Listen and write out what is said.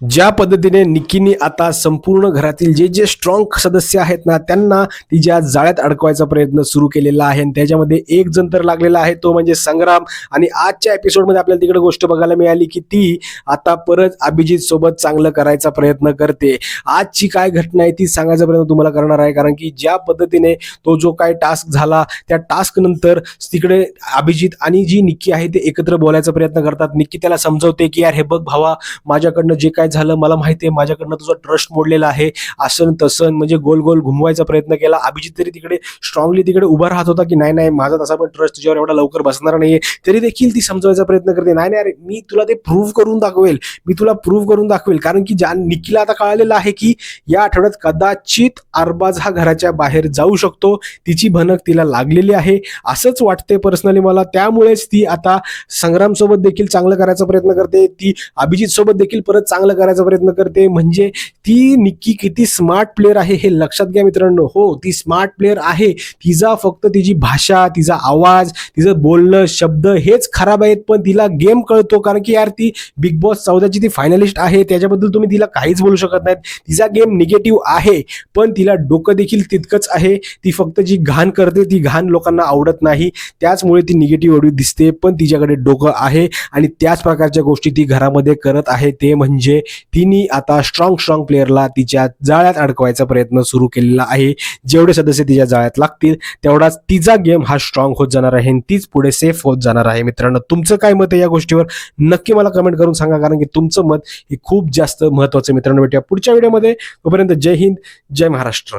ज्या पद्धतीने निक्कीनी आता संपूर्ण घरातील जे जे स्ट्रॉंग सदस्य आहेत ना त्यांना तिच्या जाळ्यात अडकवायचा प्रयत्न सुरू केलेला आहे आणि त्याच्यामध्ये एक जण तर लागलेला आहे तो म्हणजे संग्राम. आणि आजच्या एपिसोडमध्ये आपल्याला तिकडे गोष्ट बघायला मिळाली की ती आता परत अभिजित सोबत चांगलं करायचा प्रयत्न करते. आजची काय घटना आहे ती सांगायचा प्रयत्न तुम्हाला करणार आहे कारण की ज्या पद्धतीने तो जो काय टास्क झाला त्या टास्क नंतर तिकडे अभिजित आणि जी निक्की आहे ते एकत्र बोलायचा प्रयत्न करतात. निक्की त्याला समजवते की यार हे बघ भावा माझ्याकडनं जे काय झालं मला माहिती आहे. माझ्याकडनं तुझा ट्रस्ट मोडलेला आहे. आसन तसन म्हणजे गोल गोल घुमवायचा प्रयत्न केला. अभिजित तरी तिकडे स्ट्रॉंगली तिकडे उभा राहत होता की नाही नाही माझा तसा पण ट्रस्ट तुझ्यावर एवढा लवकर बसणार नाहीये. तरी देखील ती समजवायचा प्रयत्न करते. नाही नाही अरे मी तुला ते प्रूव्ह करून दाखवेल. मी तुला प्रूव्ह करून दाखवेल. कारण की ज्या निकीला आता कळालेलं आहे की या आठवड्यात कदाचित अरबाज हा घराच्या बाहेर जाऊ शकतो. तिची भनक तिला लागलेली आहे. असंच वाटते पर्सनली मला. त्यामुळेच ती आता संग्राम सोबत देखील चांगलं करायचा प्रयत्न करते. ती अभिजित सोबत देखील परत चांगलं करायचा प्रयत्न करते. म्हणजे ती निक्की किती स्मार्ट प्लेअर आहे हे लक्षात घ्या मित्रांनो. हो ती स्मार्ट प्लेअर आहे. तिचा फक्त तिची भाषा तिचा आवाज तिचं बोलणं शब्द हेच खराब आहेत पण तिला गेम कळतो. कारण की यार ती बिग बॉस चौदाची ती फायनलिस्ट आहे. त्याच्याबद्दल तुम्ही तिला काहीच बोलू शकत नाहीत. तिचा गेम निगेटिव्ह आहे पण तिला डोकं देखील तितकंच आहे. ती फक्त जी घाण करते ती घाण लोकांना आवडत नाही. त्याचमुळे ती निगेटिव्ह एवढी दिसते पण तिच्याकडे डोकं आहे. आणि त्याच प्रकारच्या गोष्टी ती घरामध्ये करत आहे. ते म्हणजे तिने आता स्ट्रॉंग स्ट्रॉंग प्लेअरला तिच्या जाळ्यात अडकवायचा प्रयत्न सुरू केलेला आहे. जेवढे सदस्य तिच्या जाळ्यात लागतील तेवढाच तिचा गेम हा स्ट्रॉंग होत जाणार आहे आणि तीच पुढे सेफ होत जाणार आहे. मित्रांनो तुमचं काय मत आहे या गोष्टीवर? नक्की मला कमेंट करून सांगा कारण की तुमचं मत हे खूप जास्त महत्वाचं मित्रांनो भेटूया पुढच्या व्हिडिओमध्ये तोपर्यंत जय हिंद जय महाराष्ट्र.